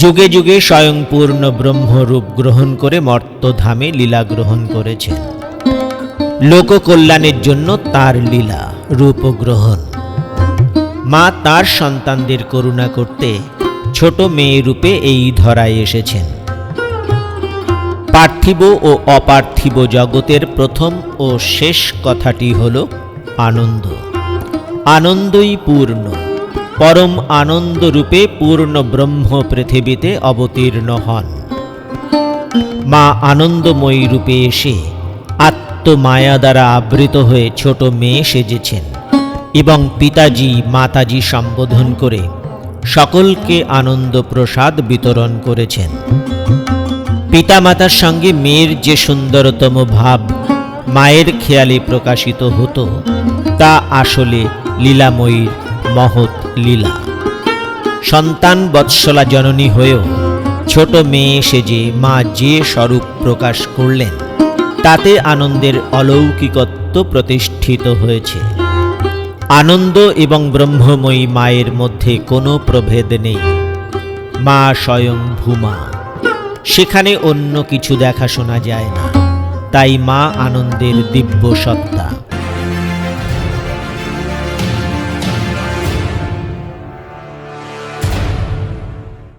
যুগে যুগে স্বয়ংপূর্ণ ব্রহ্মরূপ গ্রহণ করে মর্তধামে লীলা গ্রহণ করেছেন। লোককল্যাণের জন্য তার লীলা রূপ গ্রহণ মা তার সন্তানদের করুণা করতে ছোট মেয়ে রূপে এই ধরায় এসেছেন। পার্থিব ও অপার্থিব জগতের প্রথম ও শেষ কথাটি হল আনন্দ। আনন্দই পূর্ণ। পরম আনন্দ রূপে পূর্ণ ব্রহ্ম পৃথিবীতে অবতীর্ণ হন। মা আনন্দময়ী রূপে এসে আত্মমায়া দ্বারা আবৃত হয়ে ছোট মেয়ে সেজেছেন এবং পিতাজি, মাতাজি সম্বোধন করে সকলকে আনন্দ প্রসাদ বিতরণ করেছেন। পিতামাতার সঙ্গে মেয়ের যে সুন্দরতম ভাব মায়ের খেয়ালে প্রকাশিত হতো, তা আসলে লীলাময়ীর মহৎ লীলা। সন্তান বৎসলা জননী হয়েও ছোট মেয়ে সেজে মা যে স্বরূপ প্রকাশ করলেন, তাতে আনন্দের অলৌকিকত্ব প্রতিষ্ঠিত হয়েছে। আনন্দ এবং ব্রহ্মময়ী মায়ের মধ্যে কোনো প্রভেদ নেই। মা স্বয়ং ভূমা। সেখানে অন্য কিছু দেখা শোনা যায় না। তাই মা আনন্দের দিব্য সত্তা